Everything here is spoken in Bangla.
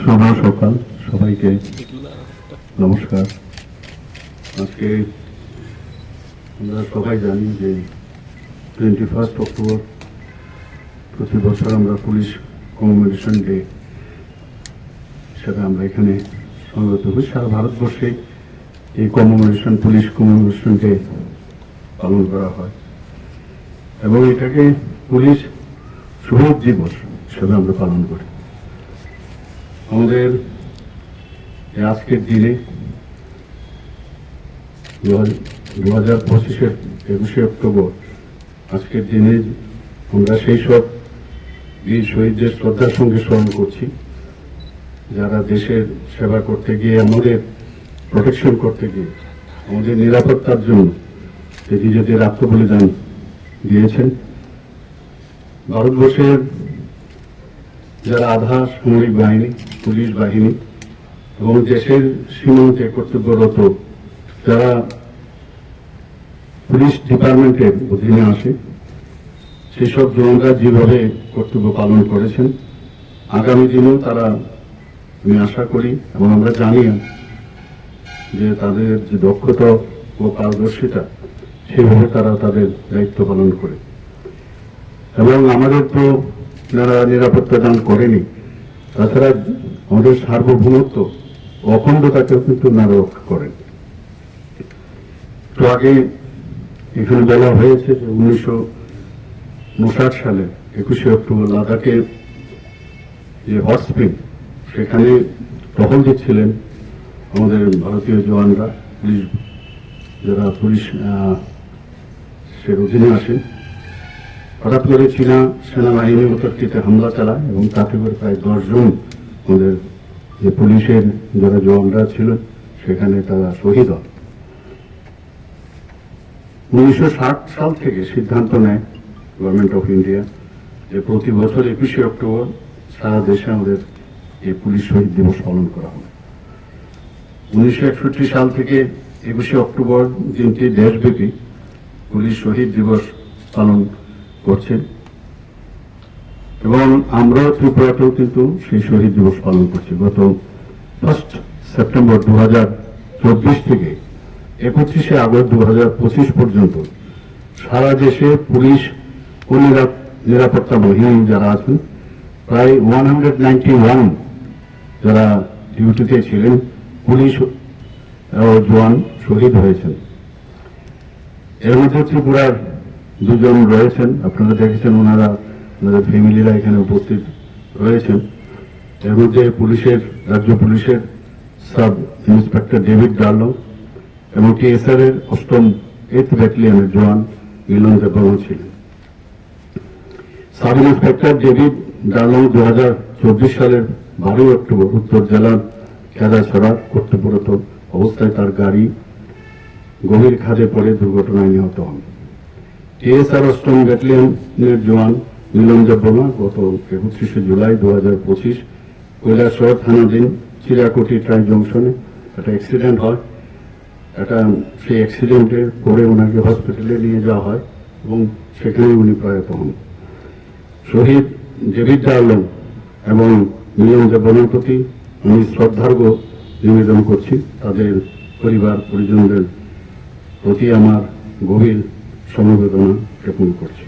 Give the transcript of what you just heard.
শুভ সকাল, সবাইকে নমস্কার। আজকে আমরা সবাই জানি যে টোয়েন্টি ফার্স্ট অক্টোবর প্রতি বছর আমরা পুলিশ কমেমোরেশন ডে হিসাবে আমরা এখানে সমবেত হই। সারা ভারতবর্ষে এই কমেমোরেশন পুলিশ কমেমোরেশন ডে পালন করা হয়। এবং এটাকে পুলিশ শহীদ দিবস হিসেবে আমরা পালন করি। আমাদের আজকের দিনে দু হাজার পঁচিশের একুশে অক্টোবর আজকের দিনে আমরা সেই সব বীর শহীদদের শ্রদ্ধার সঙ্গে স্মরণ করছি, যারা দেশের সেবা করতে গিয়ে, আমাদের প্রোটেকশন করতে গিয়ে, আমাদের নিরাপত্তার জন্য নিজেদের আত্মবলিদান দিয়েছেন। ভারতবর্ষের যারা আধা সামরিক বাহিনী, পুলিশ বাহিনী এবং দেশের সীমান্তে কর্তব্যরত যারা পুলিশ ডিপার্টমেন্টের অধীনে আসে, সেসব জওয়ানরা যেভাবে কর্তব্য পালন করেছেন, আগামী দিনেও তারা, আমি আশা করি এবং আমরা জানি যে তাদের যে দক্ষতা ও পারদর্শিতা, সেভাবে তারা তাদের দায়িত্ব পালন করে। এবং আমাদের তো যারা নিরাপত্তা দান করেনি। তাছাড়া আমাদের সার্বভৌমত্ব অখণ্ডতাকেও কিন্তু নারা রক্ষা করেন তো আগে এখানে বলা হয়েছে যে উনিশশো উনষাট সালে একুশে অক্টোবর লাদাখে যে হট স্প্রিং সেখানে টহল দিচ্ছিলেন আমাদের ভারতীয় জওয়ানরা, পুলিশ, যারা পুলিশ সে অধীনে আসেন। হঠাৎ করে চীনা সেনাবাহিনী উত্তরটিতে হামলা চালায় এবং তাতে করে প্রায় দশজন আমাদের যে পুলিশের যারা জওয়ানরা ছিল, সেখানে তারা শহীদ হন উনিশশো সাল থেকে সিদ্ধান্ত নেয় গভর্নমেন্ট অফ ইন্ডিয়া যে প্রতি বছর একুশে অক্টোবর সারা দেশে আমাদের এই পুলিশ শহীদ দিবস পালন করা হবে উনিশশো একষট্টি সাল থেকে একুশে অক্টোবর দিনটি দেশব্যাপী পুলিশ শহীদ দিবস পালন করছেন। এবং আমরা ত্রিপুরাতেও কিন্তু সেই শহীদ দিবস পালন করছি। গত ফার্স্ট সেপ্টেম্বর দু চব্বিশ থেকে একত্রিশে আগস্ট দু পঁচিশ পর্যন্ত সারা দেশে পুলিশ ও নিরাপত্তা বাহিনী যারা আছেন, প্রায় ওয়ান হান্ড্রেড নাইনটি ওয়ান যারা ডিউটিতে ছিলেন, পুলিশ জওয়ান শহীদ হয়েছেন। এর মধ্যে ত্রিপুরার দুজন রয়েছেন। আপনারা দেখেছেন ওনারা, ওনাদের ফ্যামিলিরা এখানে উপস্থিত রয়েছেন। এর মধ্যে পুলিশের, রাজ্য পুলিশের সাব ইন্সপেক্টর ডেভিড ডার্লো এবং টিএসআর এর অষ্টম এইথ ব্যাটালিয়নের জওয়ান মিলন দেববর্মা ছিলেন। সাব ইন্সপেক্টর ডেভিড ডার্লো দু চব্বিশ সালের বারোই অক্টোবর উত্তর জেলার খেদাছড়া কর্তব্যরত অবস্থায় তার গাড়ি গভীর খাদে পড়ে দুর্ঘটনায় নিহত হন। টিএসআর অষ্টম ব্যাটালিয়নের জওয়ান মিলন দেববর্মা গত একত্রিশে জুলাই দু হাজার পঁচিশ কৈলাসহর থানাধীন চিরাকুটি ট্রাই জংশনে একটা অ্যাক্সিডেন্ট হয়। একটা সেই অ্যাক্সিডেন্টে পরে ওনাকে হসপিটালে নিয়ে যাওয়া হয় এবং সেখানেই উনি প্রয়াত হন। শহীদ ডেভিড ডার্লন এবং মিলন দেববর্মার প্রতি আমি শ্রদ্ধার্ঘ নিবেদন করছি। তাদের পরিবার পরিজনদের প্রতি আমার গভীর সমবেদনা জ্ঞাপন করছি।